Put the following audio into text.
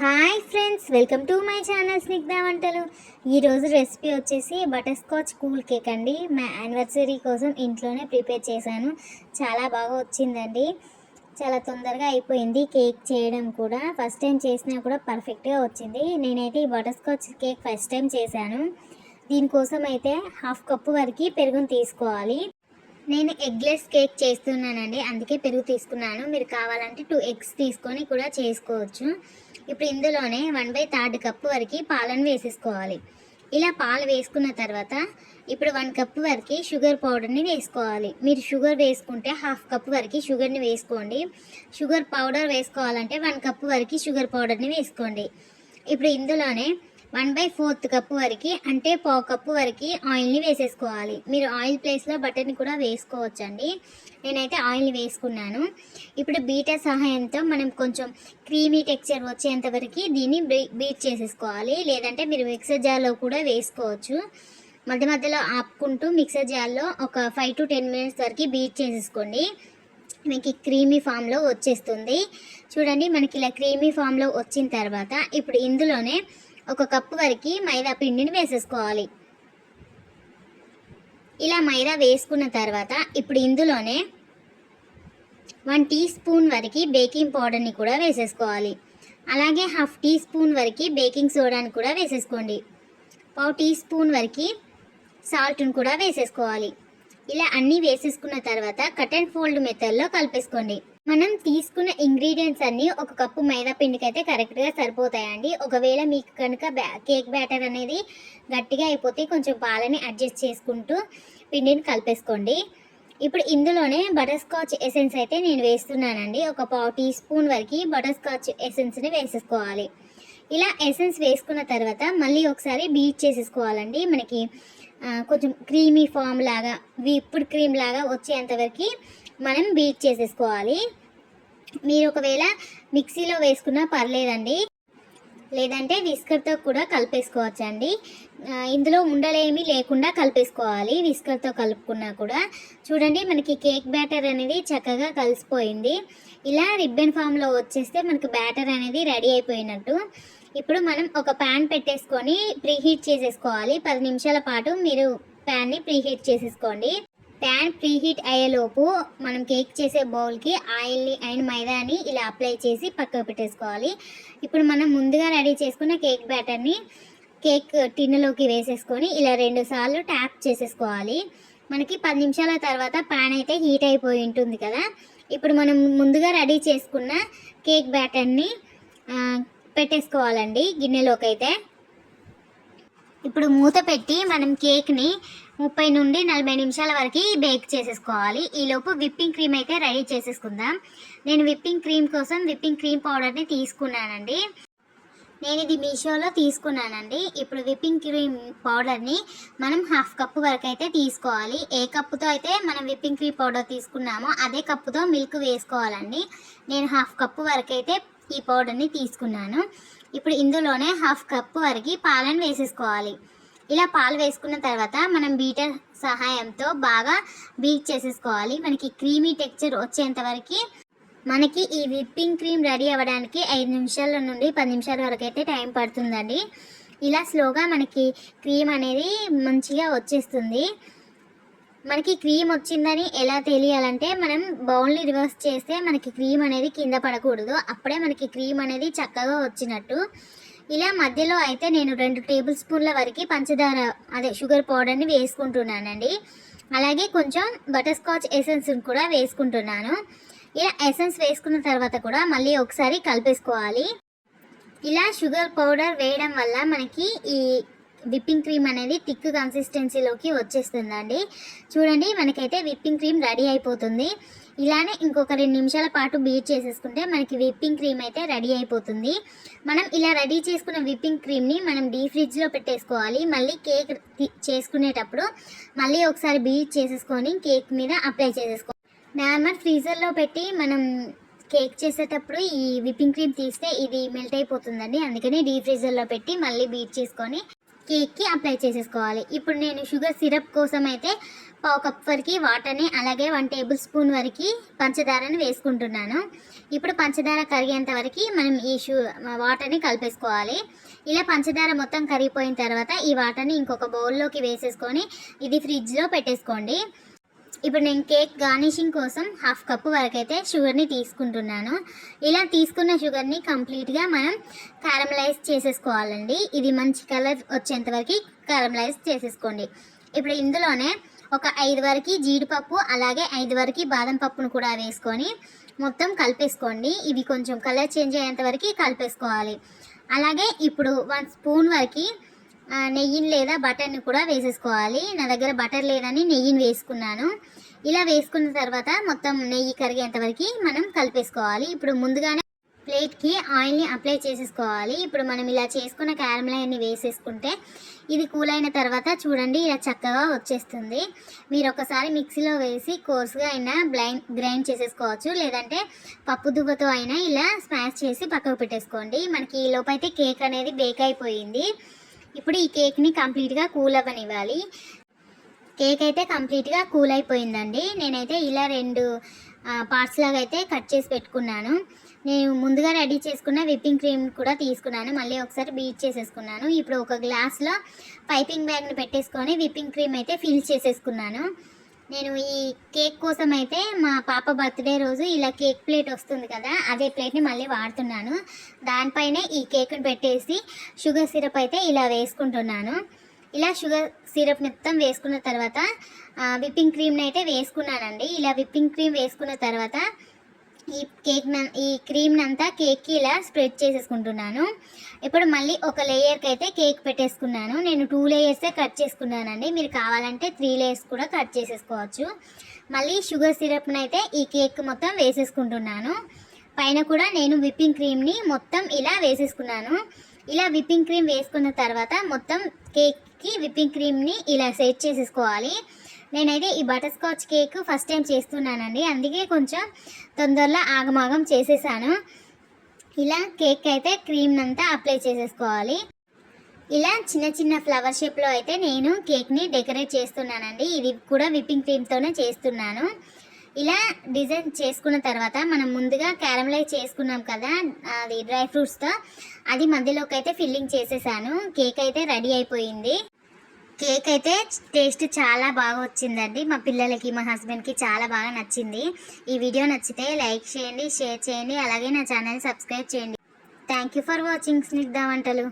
Hi friends welcome to my channel Snigdha వంటలు. ఈరోజు recipe వచ్చేసి బటర్ స్కాచ్ కూల్ కేక్ అండి. మా యానివర్సరీ కోసం ఇంట్లోనే ప్రిపేర్ చేశాను. చాలా బాగా వచ్చిందండి. చాలా తొందరగా అయిపోయింది కేక్ చేయడం కూడా. ఫస్ట్ టైం చేసినా కూడా పర్ఫెక్ట్గా వచ్చింది. నేనైతే ఈ butterscotch cake first time చేశాను. దీనికోసం అయితే హాఫ్ కప్పు వరకు పెరుగును తీసుకోవాలి. నేను ఎగ్లెస్ కేక్ చేస్తున్నానండి. అందుకే పెరుగు తీసుకున్నాను. మీరు కావాలంటే టూ ఎగ్స్ తీసుకొని కూడా చేసుకోవచ్చు. ఇప్పుడు ఇందులోనే వన్ బై థర్డ్ కప్పు వరకు పాలను వేసేసుకోవాలి. ఇలా పాలు వేసుకున్న తర్వాత ఇప్పుడు వన్ కప్ వరకు షుగర్ పౌడర్ని వేసుకోవాలి. మీరు షుగర్ వేసుకుంటే హాఫ్ కప్ వరకు షుగర్ని వేసుకోండి. షుగర్ పౌడర్ వేసుకోవాలంటే వన్ కప్ వరకు షుగర్ పౌడర్ని వేసుకోండి. ఇప్పుడు ఇందులోనే వన్ బై ఫోర్త్ కప్పు వరకు అంటే పావు కప్పు వరకు ఆయిల్ని వేసేసుకోవాలి. మీరు ఆయిల్ ప్లేస్లో బటర్ని కూడా వేసుకోవచ్చండి. నేనైతే ఆయిల్ని వేసుకున్నాను. ఇప్పుడు బీటర్ సహాయంతో మనం కొంచెం క్రీమీ టెక్స్చర్ వచ్చేంత వరకు దీన్ని బీట్ చేసేసుకోవాలి. లేదంటే మీరు మిక్సర్ జార్లో కూడా వేసుకోవచ్చు. మధ్య మధ్యలో ఆపుకుంటూ మిక్సర్ జార్లో ఒక ఫైవ్ టు టెన్ మినిట్స్ వరకు బీట్ చేసేసుకోండి. మీకు క్రీమీ ఫామ్లో వచ్చేస్తుంది. చూడండి మనకి ఇలా క్రీమీ ఫామ్లో వచ్చిన తర్వాత ఇప్పుడు ఇందులోనే ఒక కప్పు వరకు మైదా పిండిని వేసేసుకోవాలి. ఇలా మైదా వేసుకున్న తర్వాత ఇప్పుడు ఇందులోనే వన్ టీ స్పూన్ వరకు బేకింగ్ పౌడర్ని కూడా వేసేసుకోవాలి. అలాగే హాఫ్ టీ స్పూన్ వరకు బేకింగ్ సోడాని కూడా వేసేసుకోండి. పావు టీ స్పూన్ వరకు సాల్ట్ని కూడా వేసేసుకోవాలి. ఇలా అన్నీ వేసేసుకున్న తర్వాత కట్ అండ్ ఫోల్డ్ మెథడ్లో కలిపేసుకోండి. మనం తీసుకున్న ఇంగ్రీడియంట్స్ అన్నీ ఒక కప్పు మైదా పిండికి అయితే కరెక్ట్గా సరిపోతాయండి. ఒకవేళ మీకు కనుక బ్యా కేక్ బ్యాటర్ అనేది గట్టిగా అయిపోతే కొంచెం పాలని అడ్జస్ట్ చేసుకుంటూ పిండిని కలిపేసుకోండి. ఇప్పుడు ఇందులోనే బటర్ స్కాచ్ ఎసెన్స్ అయితే నేను వేస్తున్నానండి. ఒక పావు టీ స్పూన్ వరకు బటర్ స్కాచ్ ఎసెన్స్ని వేసేసుకోవాలి. ఇలా ఎసెన్స్ వేసుకున్న తర్వాత మళ్ళీ ఒకసారి బీట్ చేసేసుకోవాలండి. మనకి కొంచెం క్రీమీ ఫామ్ లాగా విప్పుడు క్రీమ్ లాగా వచ్చేంతవరకు మనం బీట్ చేసేసుకోవాలి. మీరు ఒకవేళ మిక్సీలో వేసుకున్నా పర్లేదండి. లేదంటే విస్కర్తో కూడా కలిపేసుకోవచ్చండి. ఇందులో ఉండలేమి లేకుండా కలిపేసుకోవాలి. విస్కర్తో కలుపుకున్నా కూడా. చూడండి మనకి కేక్ బ్యాటర్ అనేది చక్కగా కలిసిపోయింది. ఇలా రిబ్బన్ ఫామ్లో వచ్చేస్తే మనకి బ్యాటర్ అనేది రెడీ అయిపోయినట్టు. ఇప్పుడు మనం ఒక ప్యాన్ పెట్టేసుకొని ప్రీహీట్ చేసేసుకోవాలి. పది నిమిషాల పాటు మీరు ప్యాన్ని ప్రీహీట్ చేసేసుకోండి. ప్యాన్ ప్రీహీట్ అయ్యేలోపు మనం కేక్ చేసే బౌల్కి ఆయిల్ని అండ్ మైదాని ఇలా అప్లై చేసి పక్కకు పెట్టేసుకోవాలి. ఇప్పుడు మనం ముందుగా రెడీ చేసుకున్న కేక్ బ్యాటర్ని కేక్ టిన్నులోకి వేసేసుకొని ఇలా రెండు సార్లు ట్యాప్ చేసేసుకోవాలి. మనకి పది నిమిషాల తర్వాత ప్యాన్ అయితే హీట్ అయిపోయి ఉంటుంది కదా. ఇప్పుడు మనం ముందుగా రెడీ చేసుకున్న కేక్ బ్యాటర్ని పెట్టేసుకోవాలండి గిన్నెలోకి అయితే ఇప్పుడు మూత పెట్టి మనం కేక్ని ముప్పై నుండి నలభై నిమిషాల వరకు బేక్ చేసేసుకోవాలి. ఈలోపు విప్పింగ్ క్రీమ్ అయితే రెడీ చేసేసుకుందాం. నేను విప్పింగ్ క్రీమ్ కోసం విప్పింగ్ క్రీమ్ పౌడర్ని తీసుకున్నానండి. నేను ఇది మీషోలో తీసుకున్నానండి. ఇప్పుడు విప్పింగ్ క్రీమ్ పౌడర్ని మనం హాఫ్ కప్పు వరకు అయితే తీసుకోవాలి. ఏ కప్పుతో అయితే మనం విప్పింగ్ క్రీమ్ పౌడర్ తీసుకున్నామో అదే కప్పుతో మిల్క్ వేసుకోవాలండి. నేను హాఫ్ కప్పు వరకు అయితే ఈ పౌడర్ని తీసుకున్నాను. ఇప్పుడు ఇందులోనే హాఫ్ కప్పు వరకు పాలను వేసేసుకోవాలి. ఇలా పాలు వేసుకున్న తర్వాత మనం బీటర్ సహాయంతో బాగా బీట్ చేసేసుకోవాలి. మనకి క్రీమీ టెక్చర్ వచ్చేంత వరకు మనకి ఈ విప్పింగ్ క్రీమ్ రెడీ అవ్వడానికి ఐదు నిమిషాల నుండి పది నిమిషాల వరకు అయితే టైం పడుతుందండి. ఇలా స్లోగా మనకి క్రీమ్ అనేది మంచిగా వచ్చేస్తుంది. మనకి క్రీమ్ వచ్చిందని ఎలా తెలియాలంటే మనం బౌల్ని రివర్స్ చేస్తే మనకి క్రీమ్ అనేది కింద పడకూడదు. అప్పుడే మనకి క్రీమ్ అనేది చక్కగా వచ్చినట్టు. ఇలా మధ్యలో అయితే నేను రెండు టేబుల్ స్పూన్ల వరకు పంచదార అదే షుగర్ పౌడర్ని వేసుకుంటున్నానండి. అలాగే కొంచెం బటర్ స్కాచ్ ఎసెన్స్ని కూడా వేసుకుంటున్నాను. ఇలా ఎసెన్స్ వేసుకున్న తర్వాత కూడా మళ్ళీ ఒకసారి కలిపేసుకోవాలి. ఇలా షుగర్ పౌడర్ వేయడం వల్ల మనకి ఈ విప్పింగ్ క్రీమ్ అనేది థిక్ కన్సిస్టెన్సీలోకి వచ్చేస్తుందండి. చూడండి మనకైతే విప్పింగ్ క్రీమ్ రెడీ అయిపోతుంది. ఇలానే ఇంకొక రెండు నిమిషాల పాటు బీట్ చేసేసుకుంటే మనకి విప్పింగ్ క్రీమ్ అయితే రెడీ అయిపోతుంది. మనం ఇలా రెడీ చేసుకున్న విప్పింగ్ క్రీమ్ని మనం డీ ఫ్రిడ్జ్లో పెట్టేసుకోవాలి. మళ్ళీ కేక్ చేసుకునేటప్పుడు మళ్ళీ ఒకసారి బీట్ చేసేసుకొని కేక్ మీద అప్లై చేసేసుకోవాలి నార్మల్ ఫ్రీజర్లో పెట్టి మనం కేక్ చేసేటప్పుడు ఈ విప్పింగ్ క్రీమ్ తీస్తే ఇది మెల్ట్ అయిపోతుందండి. అందుకని డీ ఫ్రీజర్లో పెట్టి మళ్ళీ బీట్ చేసుకొని కేక్కి అప్లై చేసేసుకోవాలి. ఇప్పుడు నేను షుగర్ సిరప్ కోసం అయితే పావు కప్ వరకు వాటర్ని అలాగే వన్ టేబుల్ స్పూన్ వరకు పంచదారని వేసుకుంటున్నాను. ఇప్పుడు పంచదార కరిగేంత వరకు మనం ఈ షూ వాటర్ని కలిపేసుకోవాలి. ఇలా పంచదార మొత్తం కరిగిపోయిన తర్వాత ఈ వాటర్ని ఇంకొక బౌల్లోకి వేసేసుకొని ఇది ఫ్రిడ్జ్లో పెట్టేసుకోండి. ఇప్పుడు నేను కేక్ గార్నిషింగ్ కోసం హాఫ్ కప్ వరకు అయితే షుగర్ని తీసుకుంటున్నాను. ఇలా తీసుకున్న షుగర్ని కంప్లీట్గా మనం క్యారమలైజ్ చేసేసుకోవాలండి. ఇది మంచి కలర్ వచ్చేంత వరకు క్యారమలైజ్ చేసేసుకోండి. ఇప్పుడు ఇందులోనే ఒక ఐదు వరకు జీడిపప్పు అలాగే ఐదు వరకు బాదం పప్పును కూడా వేసుకొని మొత్తం కలిపేసుకోండి. ఇవి కొంచెం కలర్ చేంజ్ అయ్యేంత వరకు కలిపేసుకోవాలి. అలాగే ఇప్పుడు వన్ స్పూన్ వరకు నెయ్యిని లేదా బటర్ని కూడా వేసేసుకోవాలి. నా దగ్గర బటర్ లేదని నెయ్యిని వేసుకున్నాను. ఇలా వేసుకున్న తర్వాత మొత్తం నెయ్యి కరిగేంత వరకు మనం కలిపేసుకోవాలి. ఇప్పుడు ముందుగానే ప్లేట్కి ఆయిల్ని అప్లై చేసేసుకోవాలి. ఇప్పుడు మనం ఇలా చేసుకున్న క్యారమలైన్ని వేసేసుకుంటే ఇది కూల్ అయిన తర్వాత చూడండి ఇలా చక్కగా వచ్చేస్తుంది. మీరు ఒకసారి మిక్సీలో వేసి కోర్సుగా అయినా బ్లైండ్ గ్రైండ్ చేసేసుకోవచ్చు. లేదంటే పప్పు దువ్వతో అయినా ఇలా స్మాష్ చేసి పక్కకు పెట్టేసుకోండి. మనకి ఈ లోపైతే కేక్ అనేది బేక్ అయిపోయింది. ఇప్పుడు ఈ కేక్ని కంప్లీట్గా కూల్ అవ్వనివ్వాలి కేక్ అయితే కంప్లీట్గా కూల్ అయిపోయిందండి నేనైతే ఇలా రెండు పార్ట్స్ లాగా అయితే కట్ చేసి పెట్టుకున్నాను. నేను ముందుగా రెడీ చేసుకున్న విప్పింగ్ క్రీమ్ కూడా తీసుకున్నాను. మళ్ళీ ఒకసారి బీట్ చేసేసుకున్నాను. ఇప్పుడు ఒక గ్లాస్లో పైపింగ్ బ్యాగ్ని పెట్టేసుకొని విప్పింగ్ క్రీమ్ అయితే ఫిల్ చేసేసుకున్నాను. నేను ఈ కేక్ కోసం అయితే మా పాప బర్త్డే రోజు ఇలా కేక్ ప్లేట్ వస్తుంది కదా అదే ప్లేట్ని మళ్ళీ వాడుతున్నాను. దానిపైనే ఈ కేక్ని పెట్టేసి షుగర్ సిరప్ అయితే ఇలా వేసుకుంటున్నాను. ఇలా షుగర్ సిరప్ మొత్తం వేసుకున్న తర్వాత విప్పింగ్ క్రీమ్ని అయితే వేసుకున్నానండి. ఇలా విప్పింగ్ క్రీమ్ వేసుకున్న తర్వాత ఈ కేక్ ఈ క్రీమ్ని అంతా కేక్కి ఇలా స్ప్రెడ్ చేసేసుకుంటున్నాను. ఇప్పుడు మళ్ళీ ఒక లేయర్కి అయితే కేక్ పెట్టేసుకున్నాను. నేను టూ లేయర్సే కట్ చేసుకున్నానండి. మీరు కావాలంటే త్రీ లేయర్స్ కూడా కట్ చేసేసుకోవచ్చు. మళ్ళీ షుగర్ సిరప్ని అయితే ఈ కేక్ మొత్తం వేసేసుకుంటున్నాను. పైన కూడా నేను విప్పింగ్ క్రీమ్ని మొత్తం ఇలా వేసేసుకున్నాను. ఇలా విప్పింగ్ క్రీమ్ వేసుకున్న తర్వాత మొత్తం కేక్కి విప్పింగ్ క్రీమ్ని ఇలా సెట్ చేసేసుకోవాలి. నేనైతే ఈ butterscotch cake first time చేస్తున్నానండి. అందుకే కొంచెం తొందరలో ఆగమాగం చేసేసాను. ఇలా కేక్ అయితే క్రీమ్ అంతా అప్లై చేసేసుకోవాలి. ఇలా చిన్న చిన్న ఫ్లవర్ షేప్లో అయితే నేను కేక్ని డెకరేట్ చేస్తున్నానండి. ఇది కూడా విప్పింగ్ క్రీమ్తోనే చేస్తున్నాను. ఇలా డిజైన్ చేసుకున్న తర్వాత మనం ముందుగా క్యారమలైజ్ చేసుకున్నాం కదా అది డ్రై ఫ్రూట్స్తో అది మధ్యలోకి అయితే ఫిల్లింగ్ చేసేసాను. కేక్ అయితే రెడీ అయిపోయింది. కేక్ అయితే టేస్ట్ చాలా బాగా వచ్చిందండి. మా పిల్లలకి మా హస్బెండ్కి చాలా బాగా నచ్చింది. ఈ వీడియో నచ్చితే లైక్ చేయండి షేర్ చేయండి అలాగే నా ఛానల్ సబ్స్క్రైబ్ చేయండి. Thank you for watching Snigdha వంటలు.